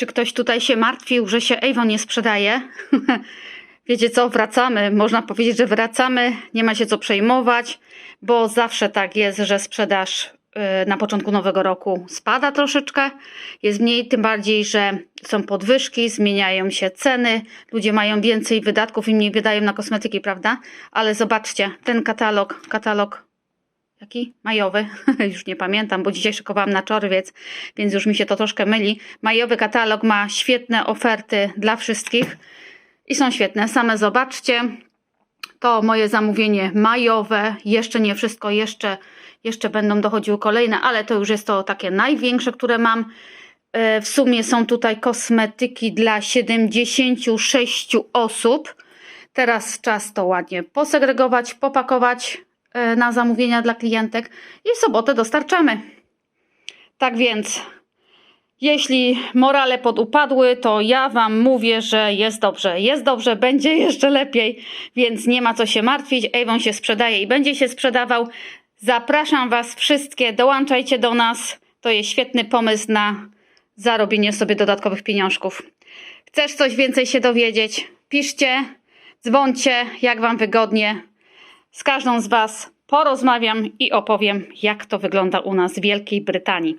Czy ktoś tutaj się martwił, że się Avon nie sprzedaje? Wiecie co, wracamy. Można powiedzieć, że wracamy. Nie ma się co przejmować, bo zawsze tak jest, że sprzedaż y, na początku nowego roku spada troszeczkę. Jest mniej, tym bardziej, że są podwyżki, zmieniają się ceny. Ludzie mają więcej wydatków i mniej wydają na kosmetyki, prawda? Ale zobaczcie, ten katalog, katalog Jaki? Majowy. już nie pamiętam, bo dzisiaj szykowałam na czerwiec, więc już mi się to troszkę myli. Majowy katalog ma świetne oferty dla wszystkich i są świetne. Same zobaczcie. To moje zamówienie majowe. Jeszcze nie wszystko, jeszcze, jeszcze będą dochodziły kolejne, ale to już jest to takie największe, które mam. E, W sumie są tutaj kosmetyki dla 76 osób. Teraz czas to ładnie posegregować, popakować na zamówienia dla klientek i w sobotę dostarczamy. Tak więc, jeśli morale podupadły, to ja Wam mówię, że jest dobrze. Jest dobrze, będzie jeszcze lepiej, więc nie ma co się martwić. Avon się sprzedaje i będzie się sprzedawał. Zapraszam Was wszystkie, dołączajcie do nas. To jest świetny pomysł na zarobienie sobie dodatkowych pieniążków. Chcesz coś więcej się dowiedzieć? Piszcie, dzwońcie, jak Wam wygodnie. Z każdą z Was porozmawiam i opowiem, jak to wygląda u nas w Wielkiej Brytanii.